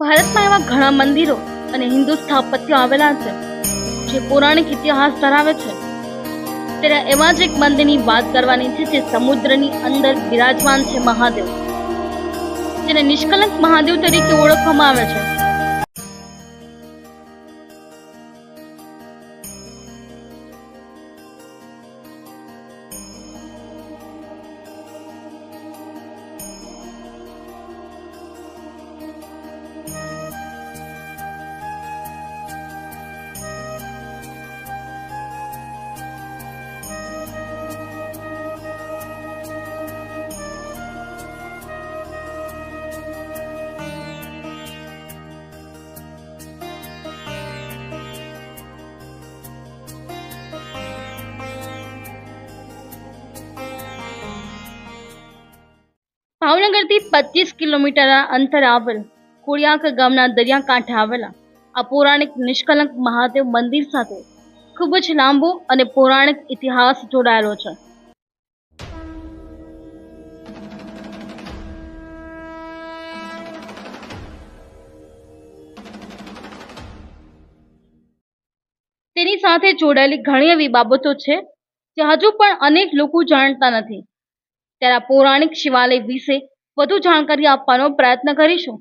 ભારતમાં એવા ઘણા મંદિરો અને હિન્દુ સ્થાપત્યો આવેલા છે, જે પૌરાણિક ઇતિહાસ ધરાવે છે. ત્યારે એવા જ એક મંદિરની વાત કરવાની છે, જે સમુદ્રની અંદર બિરાજમાન છે મહાદેવ. જેને નિષ્કલંક મહાદેવ તરીકે ઓળખવામાં આવે છે. ભાવનગરથી પચીસ કિલોમીટરના અંતરે આવેલ કોળિયાક ગામના દરિયાકાંઠે આવેલા આ પૌરાણિક નિષ્કલંક મહાદેવ મંદિર સાથે ખૂબ જ લાંબો અને પૌરાણિક ઇતિહાસ જોડાયેલો છે. તેની સાથે જોડાયેલી ઘણી એવી બાબતો છે, જે હજુ પણ અનેક લોકો જાણતા નથી. ત્યારે પૌરાણિક શિવાલય વિશે વધુ જાણકારી આપવાનો પ્રયત્ન કરીશું.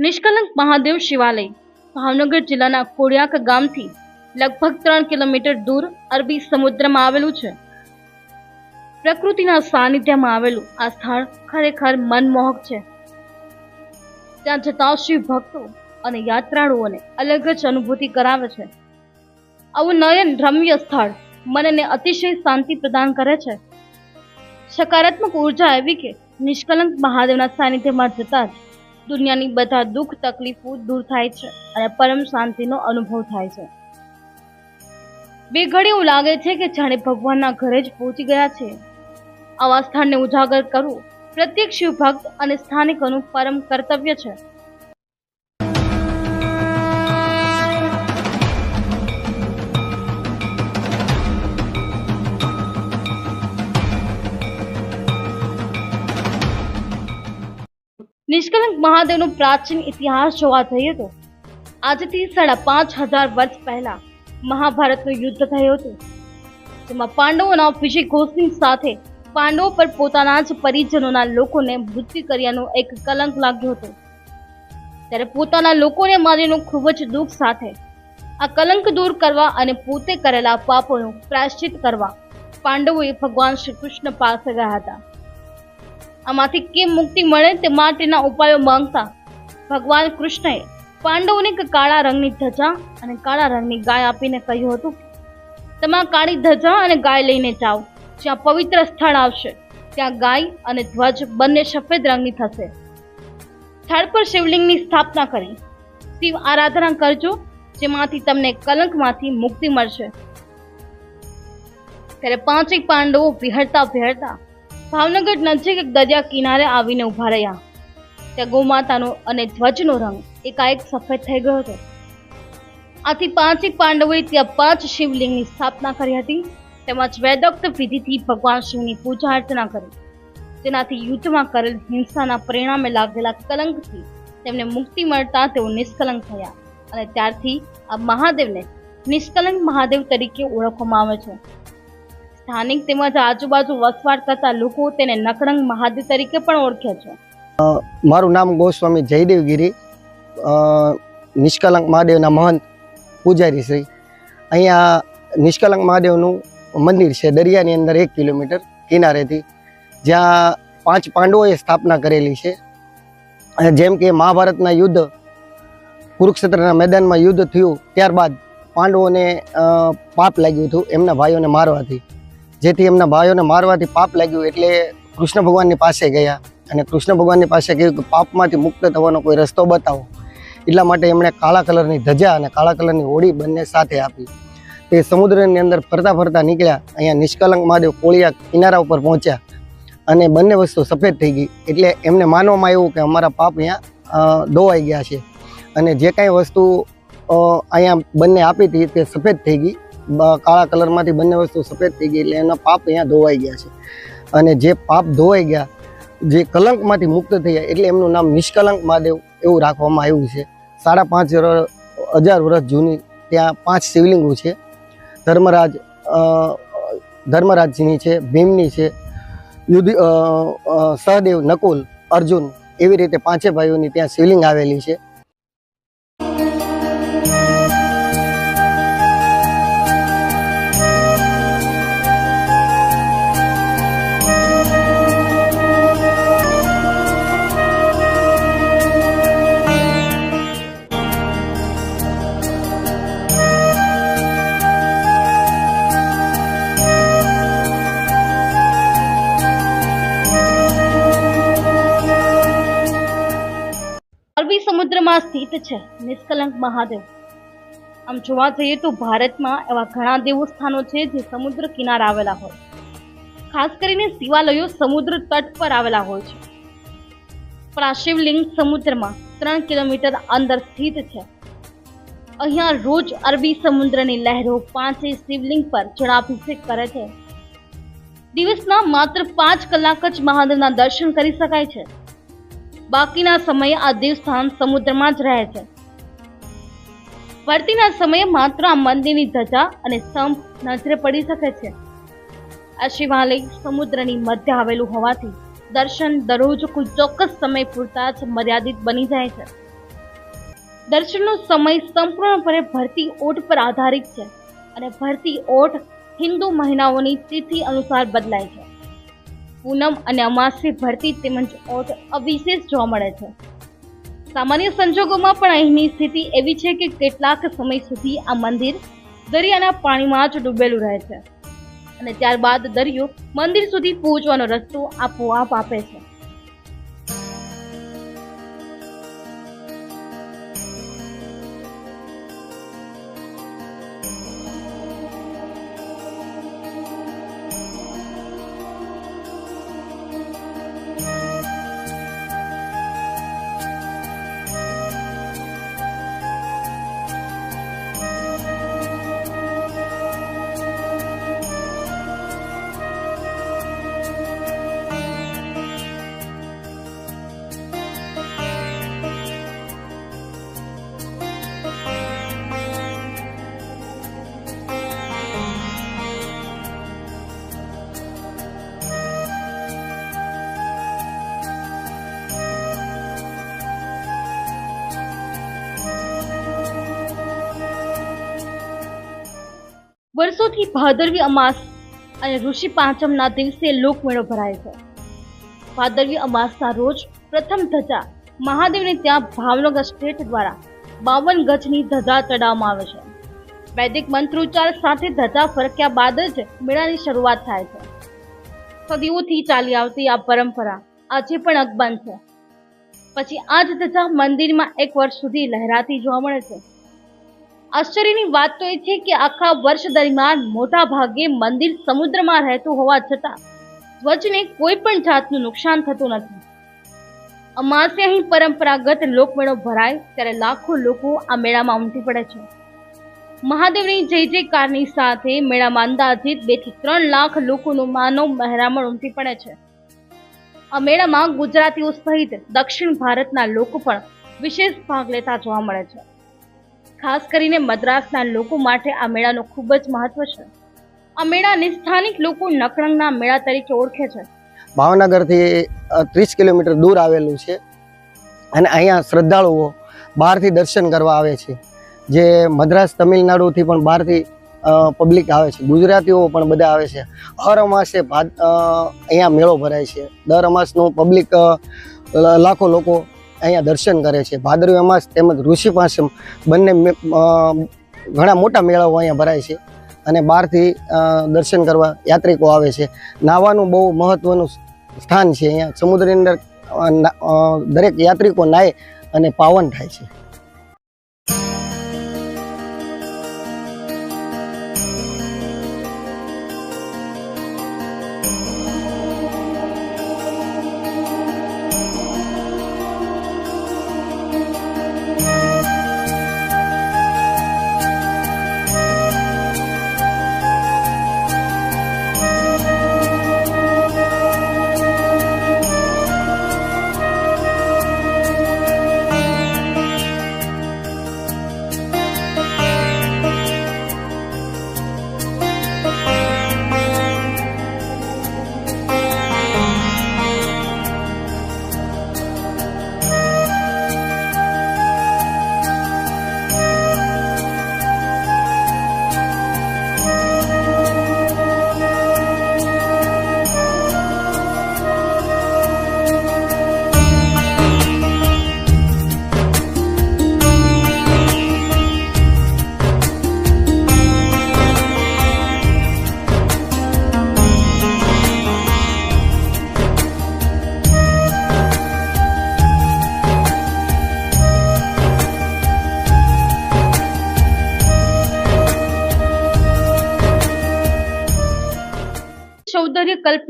નિષ્કલંક મહાદેવ શિવાલય. ભાવનગર જિલ્લાના કોડિયાક ગામથી લગભગ ત્રણ કિલોમીટર દૂર અરબી સમુદ્રમાં આવેલું છે. પ્રકૃતિના સાનિધ્યમાં આવેલું આ સ્થળ ખરેખર મનમોહક છે. ત્યાં જતા શિવ ભક્તો અને યાત્રાળુઓને અલગ જ અનુભૂતિ કરાવે છે. આવું નયન રમ્ય સ્થળ મનને અતિશય શાંતિ પ્રદાન કરે છે. સકારાત્મક ઊર્જા એવી કે નિષ્કલંક મહાદેવના સાનિધ્યમાં જતા જ દુનિયાની બધા દુઃખ, તકલીફો દૂર થાય છે અને પરમ શાંતિનો અનુભવ થાય છે. બે ઘડી એવું લાગે છે કે જાણે ભગવાનના ઘરે જ પહોંચી ગયા છે. આવા સ્થાનને ઉજાગર કરવું પ્રત્યેક શિવ ભક્ત અને સ્થાનિકોનું પરમ કર્તવ્ય છે. નિષ્કલંક મહાદેવનો પ્રાચીન ઇતિહાસ જોવા જઈએ તો, આજથી સાડા પાંચ હજાર વર્ષ પહેલા મહાભારતનું યુદ્ધ થયું હતું. જેમાં પાંડવોના વિજય ઘોષની સાથે પાંડવો પર પોતાના જ પરિજનોના લોકોને મૃત્યુ કર્યાનો એક કલંક લાગ્યો હતો. ત્યારે પોતાના લોકોને મારીનો ખૂબ જ દુઃખ સાથે આ કલંક દૂર કરવા અને પોતે કરેલા પાપોનું પ્રાયશ્ચિત કરવા પાંડવોએ ભગવાન શ્રી કૃષ્ણ પાસે ગયા હતા. આમાંથી કેમ મુક્તિ મળે તે માટેના ઉપાયો માંગતા ભગવાન કૃષ્ણએ પાંડવોને કાળા રંગની ધજા અને કાળા રંગની ગાય આપીને કહ્યું હતું તમે કાળી ધજા અને ગાય લઈને જાઓ, જ્યાં પવિત્ર સ્થળ આવશે. ત્યાં ગાય અને ધ્વજ બંને સફેદ રંગની થશે. સ્થળ પર શિવલિંગની સ્થાપના કરી. શિવ આરાધના કરજો, જેમાંથી તમને કલંકમાંથી મુક્તિ મળશે. ત્યારે પાંચેય પાંડવો વિહરતા વિહળતા ભાવનગર નજીક દરિયા કિનારે આવીને ઊભા રહ્યા. ત્યાં ગોમાતાનો અને ધ્વજનો રંગ એકાએક સફેદ થઈ ગયો હતો. આથી પાંચેક પાંડવોએ ત્યાં પાંચ શિવલિંગની સ્થાપના કરી હતી, તેમજ વેદોક્ત વિધિથી ભગવાન શિવની પૂજા અર્ચના કરી. તેનાથી યુદ્ધમાં કરેલ હિંસાના પરિણામે લાગેલા કલંકથી તેમને મુક્તિ મળતા તેઓ નિષ્કલંક થયા અને ત્યારથી આ મહાદેવને નિષ્કલંક મહાદેવ તરીકે ઓળખવામાં આવે છે. સ્થાનિક તેમજ આજુબાજુ વસવાટ કરતા લોકો તેને નકળંગ મહાદેવ તરીકે પણ ઓળખે છે. મારું નામ ગોસ્વામી જયદેવ ગીરી નિષ્કલંક મહાદેવના મહંત પૂજારી શ્રી. અહીંયા નિષ્કલંક મહાદેવનું મંદિર છે, દરિયાની અંદર એક કિલોમીટર કિનારેથી. જ્યાં પાંચ પાંડવોએ સ્થાપના કરેલી છે. જેમ કે મહાભારતના યુદ્ધ, કુરુક્ષેત્રના મેદાનમાં યુદ્ધ થયું, ત્યારબાદ પાંડવોને પાપ લાગ્યું હતું, એમના ભાઈઓને મારવાથી. જેથી એમના ભાઈઓને મારવાથી પાપ લાગ્યું એટલે કૃષ્ણ ભગવાનની પાસે ગયા અને કૃષ્ણ ભગવાનની પાસે કહ્યું કે પાપમાંથી મુક્ત થવાનો કોઈ રસ્તો બતાવો. એટલા માટે એમણે કાળા કલરની ધજા અને કાળા કલરની હોડી બંને સાથે આપી. તે સમુદ્રની અંદર ફરતા ફરતા નીકળ્યા. અહીંયા નિષ્કલંક મહાદેવ કોળિયા કિનારા ઉપર પહોંચ્યા અને બંને વસ્તુ સફેદ થઈ ગઈ. એટલે એમને માનવામાં આવ્યું કે અમારા પાપ અહીંયા ધોવાઈ ગયા છે. અને જે કાંઈ વસ્તુ અહીંયા બંને આપી હતી તે સફેદ થઈ ગઈ. કાળા કલરમાંથી બંને વસ્તુ સફેદ થઈ ગઈ એટલે એના પાપ અહીંયા ધોવાઈ ગયા છે. અને જે પાપ ધોવાઈ ગયા, જે કલંકમાંથી મુક્ત થયા એટલે એમનું નામ નિષ્કલંક મહાદેવ એવું રાખવામાં આવ્યું છે. સાડા પાંચ હજાર વર્ષ જૂની ત્યાં પાંચ શિવલિંગો છે. ધર્મરાજ ધર્મરાજની છે, ભીમની છે, યુધિ સહદેવ, નકુલ, અર્જુન એવી રીતે પાંચે ભાઈઓની ત્યાં શિવલિંગ આવેલી છે. સમુદ્રમાં સ્થિત છે, નિષ્કલંક મહાદેવ. આમ જોવા જઈએ તો ભારતમાં એવા ઘણા દેવસ્થાનો છે જે સમુદ્ર કિનારે આવેલા હોય. ખાસ કરીને શિવાલયો સમુદ્ર તટ પર આવેલા હોય છે. પણ આ શિવલિંગ સમુદ્રમાં ત્રણ કિલોમીટર અંદર સ્થિત છે. અહીંયા રોજ અરબી સમુદ્રની લહેરો પાંચેય શિવલિંગ પર જળાભિષેક કરે છે. દિવસના માત્ર પાંચ કલાક જ મહાદેવના દર્શન કરી શકાય છે. બાકીના સમયે આ દેવસ્થાન સમુદ્રમાં જ રહે છે. ભરતીના સમયે માત્ર આ મંદિરની ધજા અને સ્તંભ નજરે પડી શકે છે. આ શિવાલય સમુદ્રની મધ્ય આવેલું હોવાથી દર્શન દરરોજ કોઈ ચોક્કસ સમય પૂરતા જ મર્યાદિત બની જાય છે. દર્શનનો સમય સંપૂર્ણપણે ભરતી ઓટ પર આધારિત છે અને ભરતી ઓટ હિન્દુ મહિનાઓની તિથિ અનુસાર બદલાય છે. પૂનમ અને અમાસી ભરતી તેમજ ઓટ અવિશેષ જોવા મળે છે. સામાન્ય સંજોગોમાં પણ અહીંની સ્થિતિ એવી છે કે કેટલાક સમય સુધી આ મંદિર દરિયાના પાણીમાં જ ડૂબેલું રહે છે અને ત્યારબાદ દરિયો મંદિર સુધી પહોંચવાનો રસ્તો આપોઆપ આપે છે. વર્ષોથી ભાદરવી અમાસ અને ઋષિ પાંચમના દિવસે લોકમેળો ભરાય છે. ભાદરવી અમાસના રોજ પ્રથમ ધજા મહાદેવને ત્યાં ભાવનગર સ્ટેટ દ્વારા બાવન ગજની ધજા ચડાવવામાં આવે છે. વૈદિક મંત્રોચ્ચાર સાથે ધજા ફરક્યા બાદ જ મેળાની શરૂઆત થાય છે. સદીઓથી ચાલી આવતી આ પરંપરા આજે પણ અકબંધ છે. પછી આ જ ધજા મંદિરમાં એક વર્ષ સુધી લહેરાતી જોવા મળે છે. આશ્ચર્યની વાત તો એ છે કે આખા વર્ષ દરમિયાન મોટા ભાગે મંદિર સમુદ્રમાં રહેતું હોવા છતાં ધ્વજને કોઈ પણ જાતનું નુકસાન થતું નથી. અમાસે અહીં પરંપરાગત લોકમેળો ભરાય ત્યારે લાખો લોકો આ મેળામાં ઉમટી પડે છે. મહાદેવની જય જયકારની સાથે મેળામાં અંદાજિત બેથી ત્રણ લાખ લોકોનું માનવ મહેરામણ ઉમટી પડે છે. આ મેળામાં ગુજરાતીઓ સહિત દક્ષિણ ભારતના લોકો પણ વિશેષ ભાગ લેતા જોવા મળે છે. ખાસ કરીને મદ્રાસના લોકો માટે આ મેળાનું ખૂબ જ મહત્વ છે. આ મેળાને સ્થાનિક લોકો નકળંગના મેળા તરીકે ઓળખે છે. ભાવનગરથી ત્રીસ કિલોમીટર દૂર આવેલું છે અને અહીંયા શ્રદ્ધાળુઓ બહારથી દર્શન કરવા આવે છે. જે મદ્રાસ તમિલનાડુથી પણ બહારથી પબ્લિક આવે છે. ગુજરાતીઓ પણ બધા આવે છે. હર અમાસે અહીંયા મેળો ભરાય છે. દર અમાસનું પબ્લિક લાખો લોકો અહીંયા દર્શન કરે છે. ભાદરવી અમાસ તેમજ ઋષિ પાંચમ બંને ઘણા મોટા મેળાઓ અહીંયા ભરાય છે અને બહારથી દર્શન કરવા યાત્રિકો આવે છે. નાહવાનું બહુ મહત્વનું સ્થાન છે અહીંયા. સમુદ્રની અંદર દરેક યાત્રિકો નાય અને પાવન થાય છે.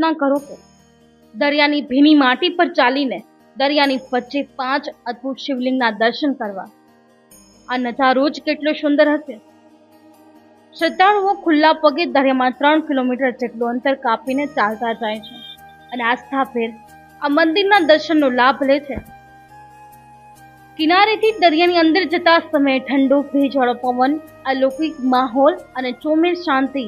કલ્પના કરો કે દરિયાની ભીની માટી પર ચાલીને દરિયાની વચ્ચે પાંચ અદ્ભુત શિવલિંગના દર્શન કરવા. આ નજારો જ કેટલો સુંદર હશે. શ્રદ્ધાળુઓ ખુલ્લા પગે દરિયામાં ત્રણ કિલોમીટર જેટલું અંતર કાપીને ચાલતા જાય છે અને આસ્થાભેર આ મંદિરના દર્શનનો લાભ લે છે. કિનારેથી દરિયાની અંદર જતા સમયે ઠંડો ભેજવાળો પવન, અલૌકિક માહોલ અને ચોમેર શાંતિ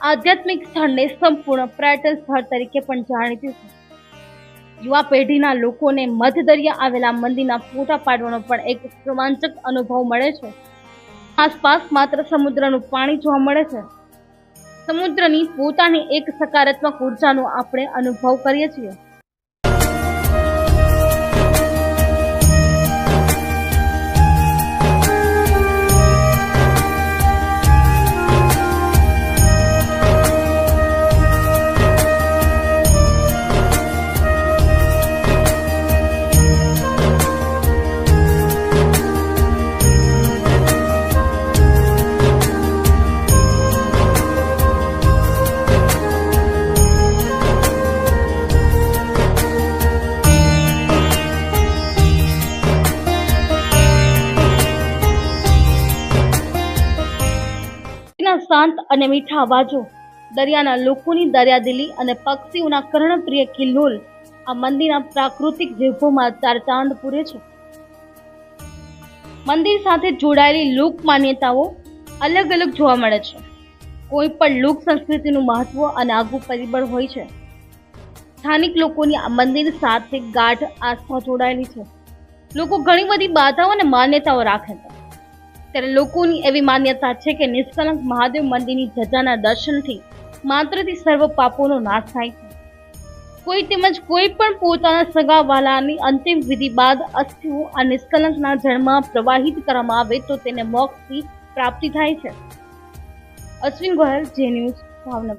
આધ્યાત્મિક સ્થળને સંપૂર્ણ પર્યટન સ્થળ તરીકે પણ જાણીતું છે. યુવા પેઢીના લોકોને મધ દરિયા આવેલા મંદિરના ફોટા પાડવાનો પણ એક રોમાંચક અનુભવ મળે છે. આસપાસ માત્ર સમુદ્રનું પાણી જોવા મળે છે. સમુદ્રની પોતાની એક સકારાત્મક ઉર્જાનો આપણે અનુભવ કરીએ છીએ. ના શાંત અને મીઠા અવાજો, દરિયાના લોકોની દરિયાદિલી અને પક્ષીઓના કર્ણપ્રિય કિલ્લોલ, આ મંદિરના પ્રાકૃતિક વૈભવમાં ચાર ચાંદ પૂરે છે. મંદિર સાથે જોડાયેલી લોક માન્યતાઓ અલગ અલગ જોવા મળે છે. કોઈ પણ લોક સંસ્કૃતિનું મહત્વ અને આગવું પરિબળ હોય છે. સ્થાનિક લોકોની આ મંદિર સાથે ગાઢ આસ્થા જોડાયેલી છે. લોકો ઘણી બધી બાધાઓ અને માન્યતાઓ રાખે છે. ત્યારે લોકોની એવી માન્યતા છે કે નિષ્કલંક મહાદેવ મંદિરની ધજાના દર્શનથી માત્રથી સર્વ પાપોનો નાશ થાય છે. કોઈ તેમજ કોઈ પણ પોતાના સગા વાલાની અંતિમ વિધિ બાદ અસ્થિઓ આ નિષ્કલંકના જળમાં પ્રવાહિત કરવામાં આવે તો તેને મોક્ષની પ્રાપ્તિ થાય છે. અશ્વિન ગોયલ, જે ન્યૂઝ ભાવનગર.